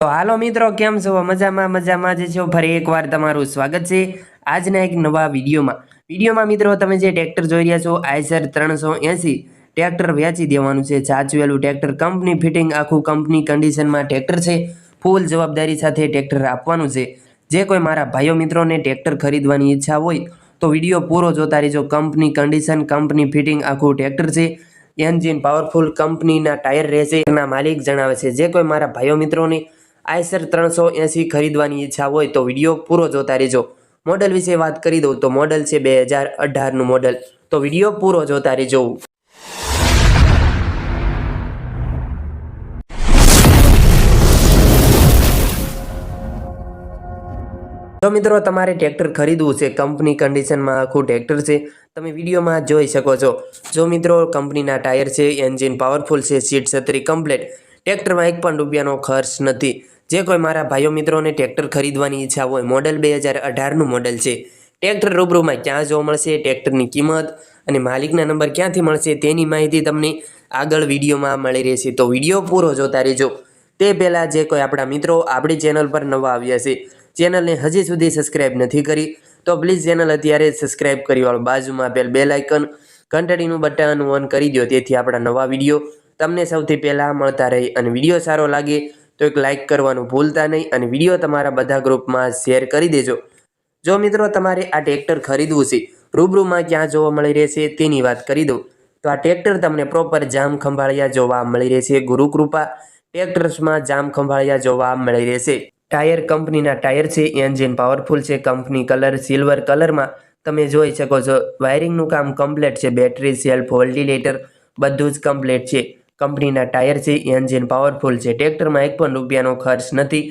તો હાલો મિત્રો, કેમ છો? મજામાં મજામાં જે છો? ફરી એકવાર તમારું સ્વાગત છે આજના એક નવા વિડીયોમાં. વિડીયોમાં મિત્રો, તમે જે ટ્રેક્ટર જોઈ રહ્યા છો, આઈસર ત્રણસો એંસી ટ્રેક્ટર વેચી દેવાનું છે. સાચવેલું ટ્રેક્ટર કંપની ફિટિંગ આખું કંપની કન્ડિશનમાં ટ્રેક્ટર છે. ફૂલ જવાબદારી સાથે ટ્રેક્ટર આપવાનું છે. જે કોઈ મારા ભાઈઓ મિત્રોને ટ્રેક્ટર ખરીદવાની ઈચ્છા હોય, તો વીડિયો પૂરો જોતા રહેજો. કંપની કન્ડિશન, કંપની ફિટિંગ આખું ટ્રેક્ટર છે. એન્જિન પાવરફુલ કંપનીના ટાયર રહેશે. એના માલિક જણાવે છે. જે કોઈ મારા ભાઈઓ મિત્રોને આઈસર ત્રણસો એંસી ખરીદવાની ઈચ્છા હોય તો વીડિયો પૂરો જોતા રહેજો. મોડલ વિશે વાત કરી દઉં તો મોડલ છે બે હજાર અઢારનું મોડલ. તો વીડિયો પૂરો જોતા રહેજો. તો મિત્રો, તમારે ટ્રેક્ટર ખરીદવું છે. કંપની કન્ડિશનમાં આખું ટ્રેક્ટર છે. તમે વિડીયોમાં જોઈ શકો છો. જો મિત્રો, કંપનીના ટાયર છે, એન્જિન પાવરફુલ છે, સીટ છત્રી કમ્પ્લેટ. ટ્રેક્ટરમાં એક પણ રૂપિયાનો ખર્ચ નથી. જે કોઈ મારા ભાઈઓ મિત્રોને ટ્રેક્ટર ખરીદવાની ઈચ્છા હોય, મોડલ બે હજાર અઢારનું મોડલ છે. ટ્રેક્ટર રૂબરૂમાં ક્યાં જોવા મળશે, ટ્રેક્ટરની કિંમત અને માલિકના નંબર ક્યાંથી મળશે તેની માહિતી તમને આગળ વિડીયોમાં મળી રહેશે. તો વીડિયો પૂરો જોતા રહેજો. તે પહેલાં જે કોઈ આપણા મિત્રો આપણી ચેનલ પર નવા આવ્યા છે, ચેનલને હજી સુધી સબસ્ક્રાઇબ નથી કરી, તો પ્લીઝ ચેનલ અત્યારે સબસ્ક્રાઇબ કરી વાળો. બાજુમાં આપેલ બે લાઇકન, ઘંટડીનું બટન ઓન કરી દો તેથી આપણા નવા વીડિયો તમને સૌથી પહેલાં મળતા રહે અને વીડિયો સારો લાગે તો એક લાઇક કરવાનું ભૂલતા નહીં અને વીડિયો તમારા બધા ગ્રુપમાં શેર કરી દેજો. જો મિત્રો તમારે આ ટ્રેક્ટર ખરીદવું છે, રૂબરૂમાં ક્યાં જોવા મળી રહેશે તેની વાત કરી દઉં. તો આ ટ્રેક્ટર તમને પ્રોપર જામ ખંભાળિયા જોવા મળી રહેશે. ગુરુકૃપા ટ્રેક્ટર્સમાં જામ ખંભાળિયા જોવા મળી રહેશે. ટાયર કંપનીના ટાયર છે એન્જિન પાવરફુલ છે કંપની કલર સિલ્વર કલરમાં તમે જોઈ શકો છો. વાયરિંગનું કામ કમ્પ્લેટ છે બેટરી સેલ્ફ વોલ્ટિલેટર બધું જ કમ્પ્લેટ છે. કંપનીના ટાયર છે એન્જિન પાવરફુલ છે. ટ્રેક્ટરમાં એક પણ રૂપિયાનો ખર્ચ નથી.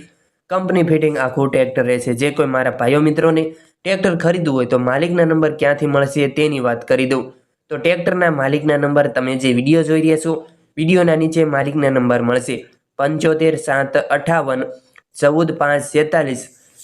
કંપની ફિટિંગ આખું ટ્રેક્ટર રહેશે. જે કોઈ મારા ભાઈઓ મિત્રોને ટ્રેક્ટર ખરીદવું હોય તો માલિકના નંબર ક્યાંથી મળશે તેની વાત કરી દઉં. તો ટ્રેક્ટરના માલિકના નંબર તમે જે વીડિયો જોઈ રહ્યા છો, વિડીયોના નીચે માલિકના નંબર મળશે. પંચોતેર, સાત, અઠાવન, ચૌદ, પાંચ, છેતાલીસ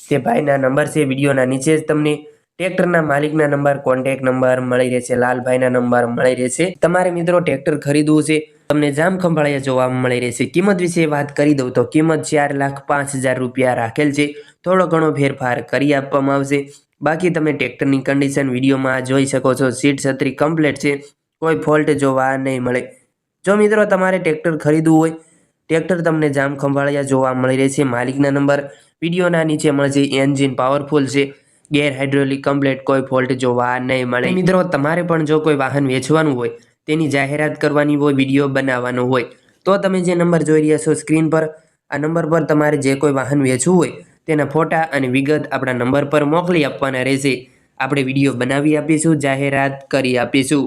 તે ભાઈના નંબર છે. વિડીયોના નીચે જ તમને ટ્રેક્ટરના માલિકના નંબર કોન્ટેક નંબર મળી રહેશે. લાલભાઈના નંબર મળી રહેશે. તમારે મિત્રો ટ્રેક્ટર ખરીદવું છે તમને જામ ખંભાળિયા જોવા મળી રહેશે. કિંમત વિશે વાત કરી દઉં તો કિંમત ચાર લાખ પાંચ હજાર રૂપિયા રાખેલ છે. થોડો ઘણો ફેરફાર કરી આપવામાં આવશે. બાકી તમે ટ્રેક્ટરની કન્ડિશન વિડીયોમાં જોઈ શકો છો. સીટ છત્રી કમ્પ્લેટ છે. કોઈ ફોલ્ટ જોવા નહીં મળે. જો મિત્રો તમારે ટ્રેક્ટર ખરીદવું હોય, ટ્રેક્ટર તમને જામ ખંભાળિયા જોવા મળી રહેશે. માલિકના નંબર વિડીયોના નીચે મળશે. એન્જિન પાવરફુલ છે. ગેર હાઇડ્રોલિક કમ્પ્લેટ કોઈ ફોલ્ટ જોવા નહીં મળે. મિત્રો, તમારે પણ જો કોઈ વાહન વેચવાનું હોય તેની જાહેરાત કરવાની હોય, વીડિયો બનાવવાનો હોય, તો તમે જે નંબર જોઈ રહ્યા છો સ્ક્રીન પર, આ નંબર પર તમારે જે કોઈ વાહન વેચવું હોય, તેના ફોટા અને વિગત આપણા નંબર પર મોકલી આપવાના રહેશે. આપણે વીડિયો બનાવી આપીશું, જાહેરાત કરી આપીશું.